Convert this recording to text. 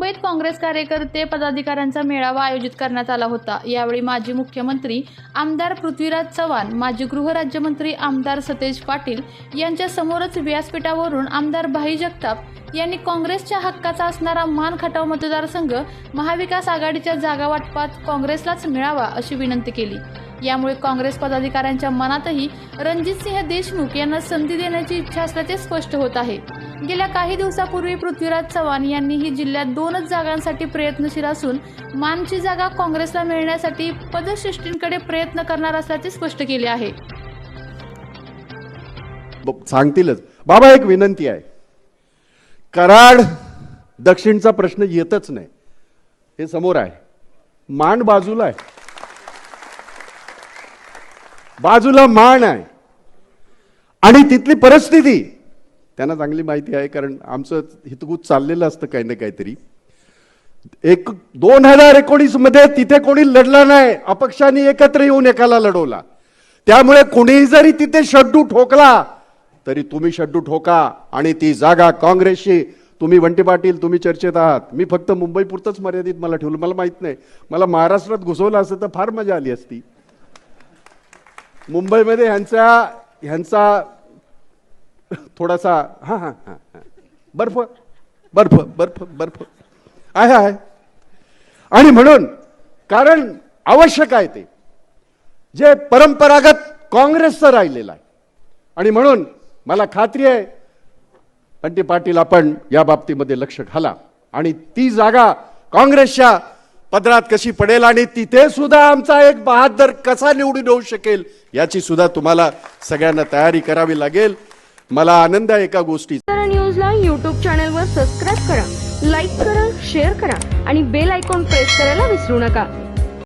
मुंबईत काँग्रेस कार्यकर्ते पदाधिकाऱ्यांचा मेळावा आयोजित करण्यात आला होता. यावेळी माजी मुख्यमंत्री आमदार पृथ्वीराज चव्हाण माजी गृहराज्यमंत्री आमदार सतेज पाटील यांच्या समोरच व्यासपीठावरून आमदार भाई जगताप यांनी काँग्रेसच्या हक्काचा असणारा मान खटाव मतदारसंघ महाविकास आघाडीच्या जागा वाटपात काँग्रेसलाच मिळावा अशी विनंती केली. यामुळे काँग्रेस पदाधिकाऱ्यांच्या मनातही रणजितसिंह देशमुख यांना संधी देण्याची इच्छा असल्याचे स्पष्ट होत आहे. गेल्या काही दिवसापूर्वी पृथ्वीराज चव्हाण यांनीही जिल्ह्यात दोनच जागांसाठी प्रयत्नशील असून मानची जागा काँग्रेसला मिळण्यासाठी पदश्रेष्ठींकडे प्रयत्न करणार असल्याचे स्पष्ट केले आहे. सांगतीलच. बाबा एक विनंती आहे. कराड दक्षिणचा प्रश्न येतच नाही. हे समोर आहे. मांड बाजूला आहे. बाजूला मान आहे. आणि तिथली परिस्थिती त्यांना चांगली माहिती आहे कारण आमचं हितगुज चाललेलं असतं काही ना काहीतरी. एक दोन हजार एकोणीसमध्ये तिथे कोणी लढला नाही अपक्षांनी एकत्र येऊन एकाला लढवला. त्यामुळे कोणीही जरी तिथे शड्डू ठोकला तरी तुम्ही शड्डू ठोका आणि ती जागा काँग्रेसची. तुम्ही वंटे पाटील तुम्ही चर्चेत आहात. मी फक्त मुंबई पुरतंच मर्यादित मला ठेवलं. मला माहीत नाही. मला महाराष्ट्रात घुसवलं असतं तर फार मजा आली असती. मुंबईमध्ये ह्यांचा ह्यांचा थोडासा हां हां हां हां. बर्फ बर्फ बर्फ बर्फ. आहे आहे. आणि म्हणून कारण आवश्यक आहे ते. जे परंपरागत काँग्रेसचं राहिलेलं आहे. आणि म्हणून मला खात्री आहे बंटी पाटील आपण या बाबतीमध्ये लक्ष घाला. आणि ती जागा काँग्रेसच्या पदरात कशी पडेल आणि तिथे सुद्धा आमचा एक बहादर कसा निवडून येऊ शकेल याची सुद्धा तुम्हाला सगळ्यांना तयारी करावी लागेल. मला आनंद आहे एका गोष्टी न्यूजला न्यूजला चॅनल वर सबस्क्राईब करा लाईक करा शेअर करा आणि बेल आयकॉन प्रेस करायला विसरू नका.